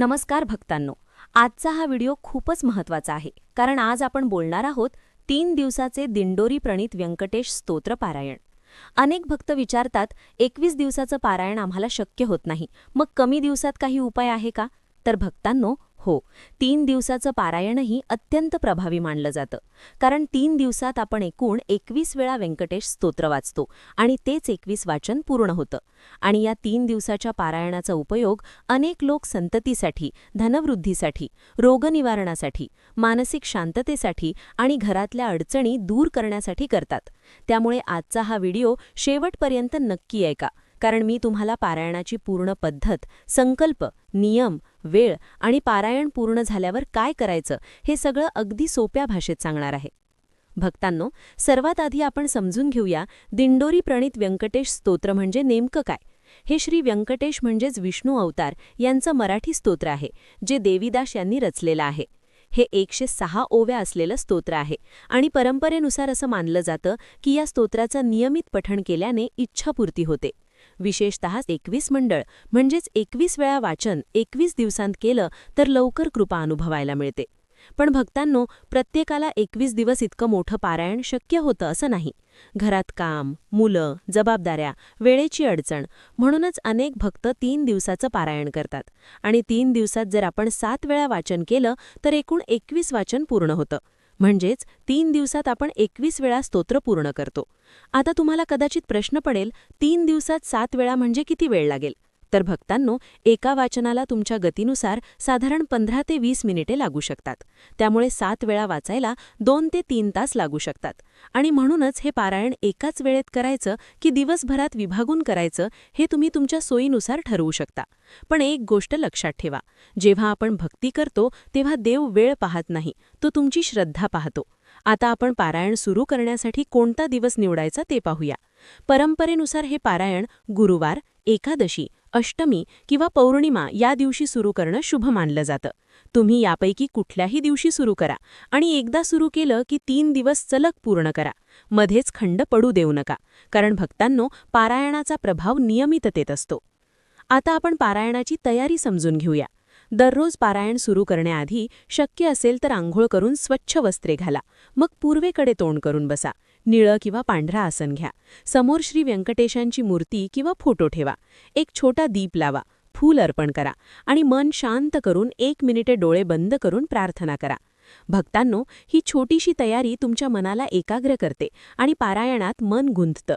नमस्कार भक्तांनो. आजचा हा व्हिडिओ खूपच महत्त्वाचा आहे. कारण आज आपण बोलणार आहोत तीन दिवसाचे दिंडोरी प्रणित व्यंकटेश स्तोत्र पारायण. अनेक भक्त विचारतात एकवीस दिवसाचं पारायण आम्हाला शक्य होत नाही. मग कमी दिवसात काही उपाय आहे का? तर भक्तांनो हो तीन दिवसाचं पारायणही अत्यंत प्रभावी मानलं जातं. कारण तीन दिवसात आपण एकूण एकवीस वेळा व्यंकटेश स्तोत्र वाचतो आणि तेच एकवीस वाचन पूर्ण होतं. आणि या तीन दिवसाच्या पारायणाचा उपयोग अनेक लोक संततीसाठी धनवृद्धीसाठी रोगनिवारणासाठी मानसिक शांततेसाठी आणि घरातल्या अडचणी दूर करण्यासाठी करतात. त्यामुळे आजचा हा व्हिडिओ शेवटपर्यंत नक्की ऐका. कारण मी तुम्हाला पारायणाची पूर्ण पद्धत संकल्प नियम वेळ आणि पारायण पूर्ण झाल्यावर काय करायचं हे सगळं अगदी सोप्या भाषेत सांगणार आहे. भक्तांनो सर्वात आधी आपण समजून घेऊया दिंडोरी प्रणित व्यंकटेश स्तोत्र म्हणजे नेमकं काय? हे श्री व्यंकटेश म्हणजेच विष्णू अवतार यांचं मराठी स्तोत्र आहे जे देवीदास यांनी रचलेलं आहे. हे एकशे सहा ओव्या असलेलं स्तोत्र आहे आणि परंपरेनुसार असं मानलं जातं की या स्तोत्राचं नियमित पठण केल्याने इच्छापूर्ती होते. विशेषतः एकवीस मंडळ म्हणजेच एकवीस वेळा वाचन एकवीस दिवसांत केलं तर लवकर कृपा अनुभवायला मिळते. पण भक्तांनो प्रत्येकाला एकवीस दिवस इतकं मोठं पारायण शक्य होतं असं नाही. घरात काम मुलं जबाबदाऱ्या वेळेची अडचण म्हणूनच अनेक भक्त तीन दिवसाचं पारायण करतात. आणि तीन दिवसात जर आपण सात वेळा वाचन केलं तर एकूण एकवीस वाचन पूर्ण होतं. म्हणजेच तीन दिवसात आपण एकवीस वेळा स्तोत्र पूर्ण करतो. आता तुम्हाला कदाचित प्रश्न पडेल तीन दिवसात सात वेळा म्हणजे किती वेळ लागेल? तर भक्तांनो एका वाचनाला तुमच्या गतीनुसार साधारण पंधरा ते वीस मिनिटे लागू शकतात. त्यामुळे सात वेळा वाचायला दोन ते तीन तास लागू शकतात. आणि म्हणूनच हे पारायण एकाच वेळेत करायचं की दिवसभरात विभागून करायचं हे तुम्ही तुमच्या सोयीनुसार ठरवू शकता. पण एक गोष्ट लक्षात ठेवा. जेव्हा आपण भक्ती करतो तेव्हा देव वेळ पाहत नाही तो तुमची श्रद्धा पाहतो. आता आपण पारायण सुरू करण्यासाठी कोणता दिवस निवडायचा ते पाहूया. परंपरेनुसार हे पारायण गुरुवार एकादशी अष्टमी किंवा पौर्णिमा या दिवशी सुरू करणं शुभ मानलं जातं. तुम्ही यापैकी कुठल्याही दिवशी सुरू करा आणि एकदा सुरू केलं की तीन दिवस सलग पूर्ण करा. मध्येच खंड पडू देऊ नका कारण भक्तांनो पारायणाचा प्रभाव नियमिततेत असतो. आता आपण पारायणाची तयारी समजून घेऊया. दररोज पारायण सुरू करण्याआधी शक्य असेल तर आंघोळ करून स्वच्छ वस्त्रे घाला. मग पूर्वेकडे तोंड करून बसा. निळं किंवा पांढरा आसन घ्या. समोर श्री व्यंकटेशांची मूर्ती किंवा फोटो ठेवा. एक छोटा दीप लावा. फूल अर्पण करा आणि मन शांत करून एक मिनिटे डोळे बंद करून प्रार्थना करा. भक्तांनो ही छोटीशी तयारी तुमच्या मनाला एकाग्र करते आणि पारायणात मन गुंततं.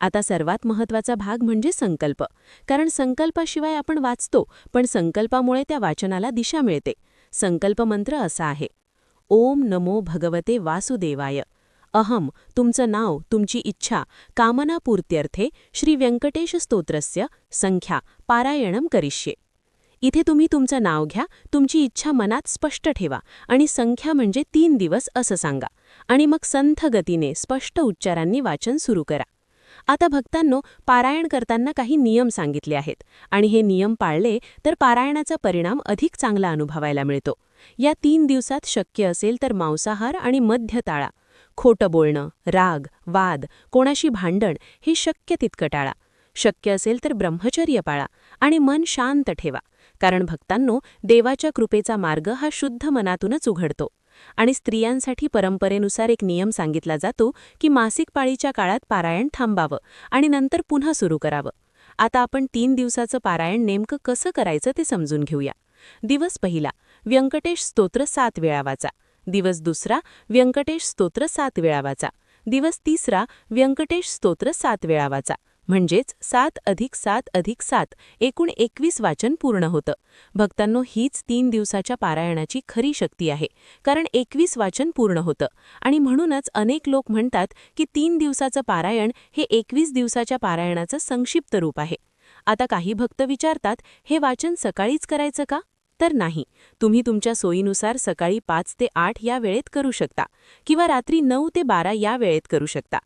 आता सर्वात महत्त्वाचा भाग म्हणजे संकल्प. कारण संकल्पाशिवाय आपण वाचतो पण संकल्पामुळे त्या वाचनाला दिशा मिळते. संकल्प मंत्र असा आहे. ओम नमो भगवते वासुदेवाय. अहम तुमचं नाव तुमची इच्छा कामनापूर्त्यर्थे श्री व्यंकटेश स्तोत्रस्य संख्या पारायणम करिष्ये. इथे तुम्ही तुमचं नाव घ्या तुमची इच्छा मनात स्पष्ट ठेवा आणि संख्या म्हणजे तीन दिवस असं सांगा आणि मग संथ गतीने स्पष्ट उच्चारांनी वाचन सुरू करा. आता भक्तांनो पारायण करताना काही नियम सांगितले आहेत आणि हे नियम पाळले तर पारायणाचा परिणाम अधिक चांगला अनुभवायला मिळतो. या तीन दिवसात शक्य असेल तर मांसाहार आणि मध्य ताळा खोटं बोलणं राग वाद कोणाशी भांडण हे शक्य तितकं टाळा. शक्य असेल तर ब्रह्मचर्य पाळा आणि मन शांत ठेवा. कारण भक्तांनो देवाच्या कृपेचा मार्ग हा शुद्ध मनातूनच उघडतो. आणि स्त्रियांसाठी परंपरेनुसार एक नियम सांगितला जातो की मासिक पाळीच्या काळात पारायण थांबावं आणि नंतर पुन्हा सुरू करावं. आता आपण तीन दिवसाचं पारायण नेमकं कसं करायचं ते समजून घेऊया. दिवस पहिला व्यंकटेश स्तोत्र सात वेळा वाचा. दिवस दुसरा व्यंकटेश स्तोत्र सात वेळा वाचा. दिवस तिसरा व्यंकटेश स्तोत्र सात वेळा वाचा. म्हणजेच सात अधिक सात अधिक सात एकूण एकवीस वाचन पूर्ण होतं. भक्तांनो हीच तीन दिवसाच्या पारायणाची खरी शक्ती आहे कारण एकवीस वाचन पूर्ण होतं. आणि म्हणूनच अनेक लोक म्हणतात की तीन दिवसाचं पारायण हे एकवीस दिवसाच्या पारायणाचं संक्षिप्त रूप आहे. आता काही भक्त विचारतात हे वाचन सकाळीच करायचं का? तर नाही. तुम्ही तुमच्या सोयीनुसार सकाळी पाच ते आठ या वेळेत करू शकता किंवा रात्री नऊ ते बारा या वेळेत करू शकता.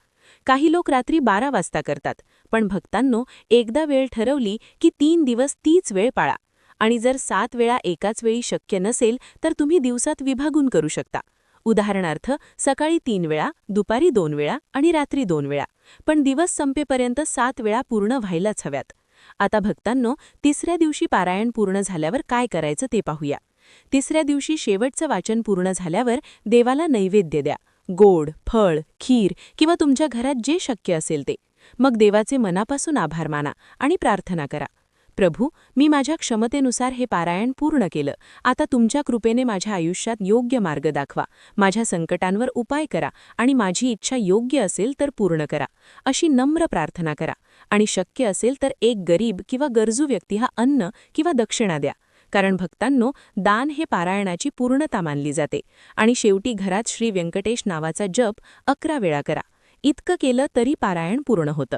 काही लोक रात्री बारा वाजता करतात पण भक्तांनो एकदा वेळ ठरवली की तीन दिवस तीच वेळ पाळा. आणि जर सात वेळा एकाच वेळी शक्य नसेल तर तुम्ही दिवसात विभागून करू शकता. उदाहरणार्थ सकाळी तीन वेळा दुपारी दोन वेळा आणि रात्री दोन वेळा. पण दिवस संपेपर्यंत सात वेळा पूर्ण व्हायलाच हव्यात. आता भक्तांनो तिसऱ्या दिवशी पारायण पूर्ण झाल्यावर काय करायचं ते पाहूया. तिसऱ्या दिवशी शेवटचं वाचन पूर्ण झाल्यावर देवाला नैवेद्य द्या. गोड फळ खीर किंवा तुमच्या घरात जे शक्य असेल ते. मग देवाचे मनापासून आभार माना आणि प्रार्थना करा. प्रभू मी माझ्या क्षमतेनुसार हे पारायण पूर्ण केलं. आता तुमच्या कृपेने माझ्या आयुष्यात योग्य मार्ग दाखवा. माझ्या संकटांवर उपाय करा आणि माझी इच्छा योग्य असेल तर पूर्ण करा. अशी नम्र प्रार्थना करा. आणि शक्य असेल तर एक गरीब किंवा गरजू व्यक्ती हा अन्न किंवा दक्षिणा द्या. कारण भक्तांनो दान हे पारायणाची पूर्णता मानली जाते. आणि शेवटी घरात श्री व्यंकटेश नावाचा जप अकरा वेळा करा. इतकं केलं तरी पारायण पूर्ण होतं.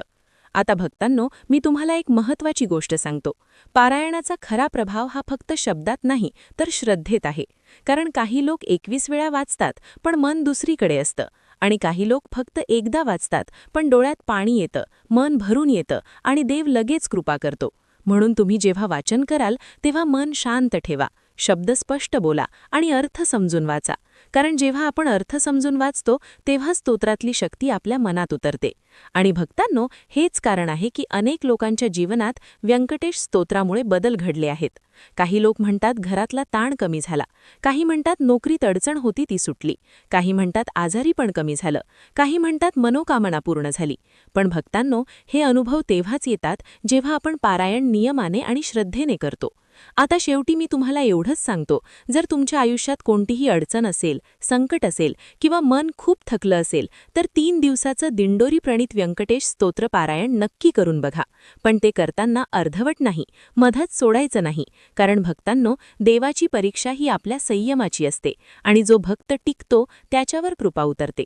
आता भक्तांनो मी तुम्हाला एक महत्वाची गोष्ट सांगतो. पारायणाचा खरा प्रभाव हा फक्त शब्दात नाही तर श्रद्धेत आहे. कारण काही लोक एकवीस वेळा वाचतात पण मन दुसरीकडे असतं. आणि काही लोक फक्त एकदा वाचतात पण डोळ्यात पाणी येतं मन भरून येतं आणि देव लगेच कृपा करतो. म्हणून तुम्ही जेव्हा वाचन कराल तेव्हा मन शांत ठेवा. शब्द स्पष्ट बोला आणि अर्थ समजून वाचा. कारण जेव्हा आपण अर्थ समजून वाचतो तेव्हा स्तोत्रातली शक्ती आपल्या मनात उतरते. आणि भक्तांनो हेच कारण आहे की अनेक लोकांच्या जीवनात व्यंकटेश स्तोत्रामुळे बदल घडले आहेत. काही लोक म्हणतात घरातला ताण कमी झाला. काही म्हणतात नोकरीत अडचण होती ती सुटली. काही म्हणतात आजारी पण कमी झालं. काही म्हणतात मनोकामना पूर्ण झाली. पण भक्तांनो हे अनुभव तेव्हाच येतात जेव्हा आपण पारायण नियमाने आणि श्रद्धेने करतो. आता शेवटी मी तुम्हाला एवढंच सांगतो. जर तुमच्या आयुष्यात कोणतीही अडचण असेल संकट असेल किंवा मन खूप थकलं असेल तर तीन दिवसाचं दिंडोरी प्रणित व्यंकटेश स्तोत्र पारायण नक्की करून बघा. पण ते करताना अर्धवट नाही मधच सोडायचं नाही कारण भक्तांनो देवाची परीक्षा ही आपल्या संयमाची असते आणि जो भक्त टिकतो त्याच्यावर कृपा उतरते.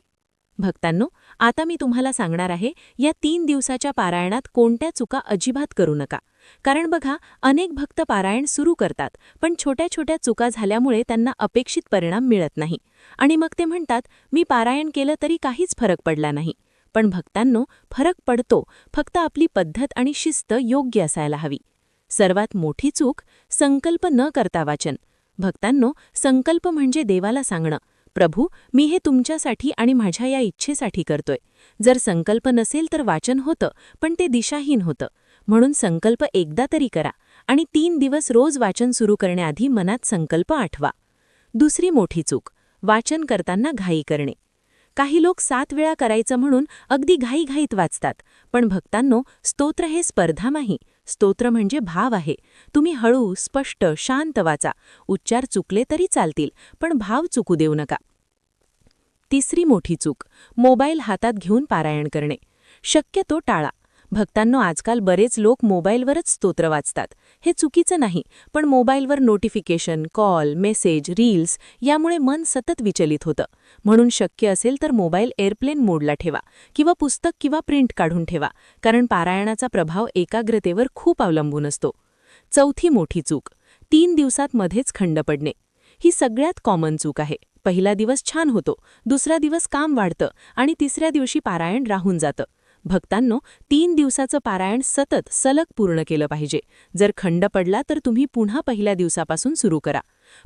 भक्तांनो आता मी तुम्हाला सांगणार आहे या तीन दिवसाच्या पारायणात कोणत्या चुका अजिबात करू नका. कारण बघा अनेक भक्त पारायण सुरू करतात पण छोट्या छोट्या चुका झाल्यामुळे त्यांना अपेक्षित परिणाम मिळत नाही. आणि मग ते म्हणतात मी पारायण केलं तरी काहीच फरक पडला नाही. पण भक्तांनो फरक पडतो फक्त आपली पद्धत आणि शिस्त योग्य असायला हवी. सर्वात मोठी चूक संकल्प न करता वाचन. भक्तांनो संकल्प म्हणजे देवाला सांगणं. प्रभू मी हे तुमच्यासाठी आणि माझ्या या इच्छेसाठी करतोय. जर संकल्प नसेल तर वाचन होतं पण ते दिशाहीन होतं. म्हणून संकल्प एकदा तरी करा आणि तीन दिवस रोज वाचन सुरू करण्याआधी मनात संकल्प आठवा. दुसरी मोठी चूक वाचन करताना घाई करणे. काही लोक सात वेळा करायचं म्हणून अगदी घाईघाईत वाचतात पण भक्तांनो स्तोत्र हे स्पर्धा नाही स्तोत्र म्हणजे भाव आहे. तुम्ही हळू स्पष्ट शांत वाचा. उच्चार चुकले तरी चालतील पण भाव चुकू देऊ नका. तिसरी मोठी चूक. मोबाईल हातात घेऊन पारायण करणे. शक्यतो टाळा. भक्तांनो आजकाल बरेच लोक मोबाईलवरच स्तोत्र वाचतात. हे चुकीचं नाही पण मोबाईलवर नोटिफिकेशन कॉल मेसेज रील्स यामुळे मन सतत विचलित होतं. म्हणून शक्य असेल तर मोबाईल एअरप्लेन मोडला ठेवा किंवा पुस्तक किंवा प्रिंट काढून ठेवा कारण पारायणाचा प्रभाव एकाग्रतेवर खूप अवलंबून असतो. चौथी मोठी चूक तीन दिवसात मध्येच खंड पडणे. ही सगळ्यात कॉमन चूक आहे. पहिला दिवस छान होतो दुसरा दिवस काम वाढतं आणि तिसऱ्या दिवशी पारायण राहून जातं. भक्तांनो तीन दिवसाचं पारायण सतत सलग पूर्ण केलं पाहिजे. जर खंड पडला तर तुम्ही पुन्हा पहिल्या दिवसापासून सुरू करा.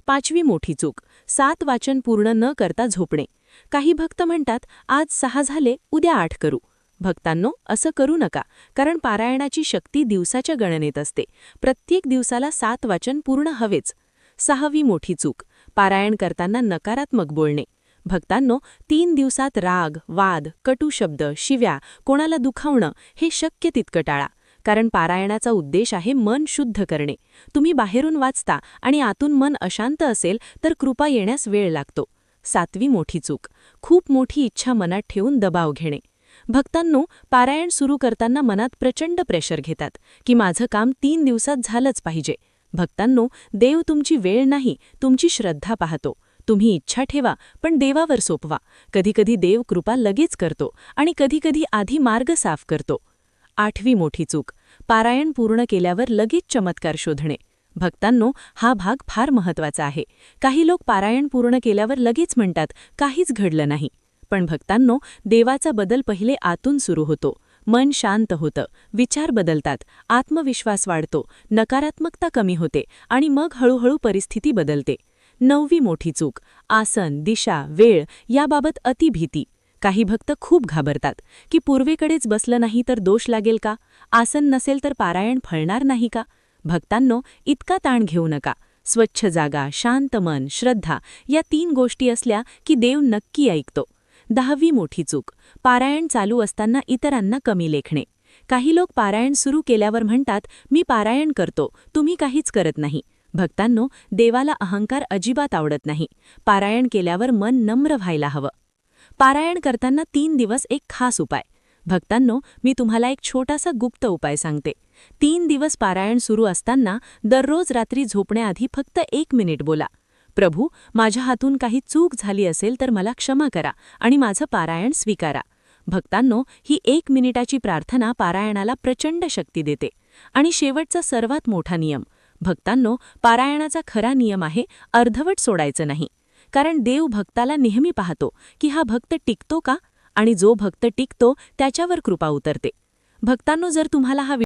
पाचवी मोठी चूक सात वाचन पूर्ण न करता झोपणे. काही भक्त म्हणतात आज सहा झाले उद्या आठ करू. भक्तांनो असं करू नका कारण पारायणाची शक्ती दिवसाच्या गणनेत असते. प्रत्येक दिवसाला सात वाचन पूर्ण हवेच. सहावी मोठी चूक पारायण करताना नकारात्मक बोलणे. भक्तांनो तीन दिवसात राग वाद कटू शब्द शिव्या कोणाला दुखावणं हे शक्य तितकं टाळा. कारण पारायणाचा उद्देश आहे मन शुद्ध करणे. तुम्ही बाहेरून वाचता आणि आतून मन अशांत असेल तर कृपा येण्यास वेळ लागतो. सातवी मोठी चूक. खूप मोठी इच्छा मनात ठेवून दबाव घेणे. भक्तांनो पारायण सुरू करताना मनात प्रचंड प्रेशर घेतात की माझं काम तीन दिवसात झालंच पाहिजे. भक्तांनो देव तुमची वेळ नाही तुमची श्रद्धा पाहतो. तुम्ही इच्छा ठेवा पण देवावर सोपवा. कधीकधी देव कृपा लगेच करतो आणि कधीकधी आधी मार्ग साफ करतो. आठवी मोठी चूक. पारायण पूर्ण केल्यावर लगेच चमत्कार शोधणे. भक्तांनो हा भाग फार महत्त्वाचा आहे. काही लोक पारायण पूर्ण केल्यावर लगेच म्हणतात काहीच घडलं नाही. पण भक्तांनो देवाचा बदल पहिले आतून सुरू होतो. मन शांत होतं. विचार बदलतात. आत्मविश्वास वाढतो. नकारात्मकता कमी होते आणि मग हळूहळू परिस्थिती बदलते. नववी मोठी चूक आसन दिशा वेळ याबाबत अतिभीती काही भक्त खूप घाबरतात की पूर्वेकडेच बसलं नाही तर दोष लागेल का? आसन नसेल तर पारायण फळणार नाही का? भक्तांनो इतका ताण घेऊ नका. स्वच्छ जागा शांत मन श्रद्धा या तीन गोष्टी असल्या की देव नक्की ऐकतो. दहावी मोठी चूक पारायण चालू असताना इतरांना कमी लेखणे. काही लोक पारायण सुरू केल्यावर म्हणतात मी पारायण करतो तुम्ही काहीच करत नाही. भक्तांनो देवाला अहंकार अजिबात आवडत नाही. पारायण केल्यावर मन नम्र व्हायला हवं. पारायण करताना तीन दिवस एक खास उपाय. भक्तांनो मी तुम्हाला एक छोटासा गुप्त उपाय सांगते. तीन दिवस पारायण सुरू असताना दररोज रात्री झोपण्याआधी फक्त एक मिनिट बोला. प्रभू माझ्या हातून काही चूक झाली असेल तर मला क्षमा करा आणि माझं पारायण स्वीकारा. भक्तांनो ही एक मिनिटाची प्रार्थना पारायणाला प्रचंड शक्ती देते. आणि शेवटचा सर्वात मोठा नियम भक्तांनो पारायणाचा खरा नियम आहे अर्धवट सोडायचं नाही. कारण देव भक्ताला नेहमी पाहतो की हा भक्त टिकतो का? आणि जो भक्त टिकतो त्याच्यावर कृपा उतरते. भक्तांनो जर तुम्हाला हा